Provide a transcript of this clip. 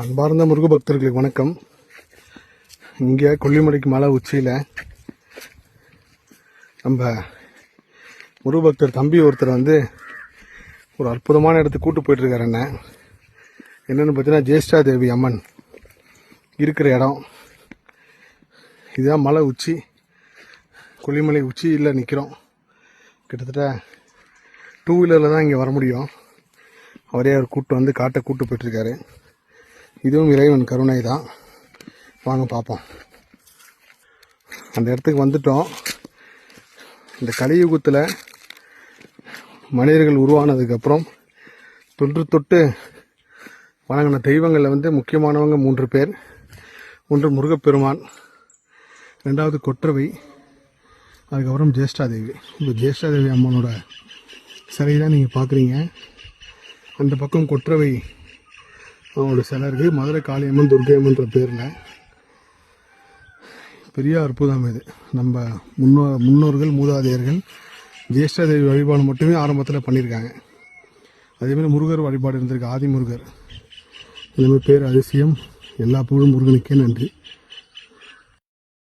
அன்பார்ந்த முருக பக்தர்களுக்கு வணக்கம். இங்கே கொல்லிமலைக்கு மலை உச்சியில் நம்ம முருக பக்தர் தம்பி ஒருத்தர் வந்து ஒரு அற்புதமான இடத்துக்கு கூட்டு போயிட்டுருக்காரு என்ன என்னென்னு பார்த்தீங்கன்னா ஜேஷ்டா தேவி அம்மன் இருக்கிற இடம். இதுதான் மலை உச்சி. கொல்லிமலை உச்சியில் நிற்கிறோம் கிட்டத்தட்ட டூ வீலரில் தான் இங்கே வர முடியும். அவரே அவர் கூப்பிட்டு வந்து காட்டை கூப்பிட்டு போயிட்டுருக்காரு. இதுவும் இறைவன் கருணை தான் வாங்க பார்ப்போம் அந்த இடத்துக்கு வந்துட்டோம். இந்த கலியுகத்தில் மனிதர்கள் உருவானதுக்கப்புறம் தொன்று தொட்டு வணங்கின தெய்வங்களில் வந்து முக்கியமானவங்க மூன்று பேர். ஒன்று முருகப்பெருமான் ரெண்டாவது கொற்றவை அதுக்கப்புறம் ஜேஷ்டாதேவி. இந்த ஜேஷ்டாதேவி அம்மனோட சிலை தான் நீங்கள் பார்க்குறீங்க அந்த பக்கம் கொற்றவை அவங்களோட சிலை இருக்குது மதுரை காளியம்மன் துர்க்கையம்மன்ற பேரில் பெரிய அற்புதம் இது. நம்ம முன்னோ முன்னோர்கள் மூதாதையர்கள் ஜேஷ்டாதேவி வழிபாடு மட்டுமே ஆரம்பத்தில் பண்ணியிருக்காங்க அதேமாதிரி முருகர் வழிபாடு இருந்திருக்கு ஆதி முருகர் இதுமாதிரி பேர் அதிசயம். எல்லா புகழும் முருகனுக்கே நன்றி.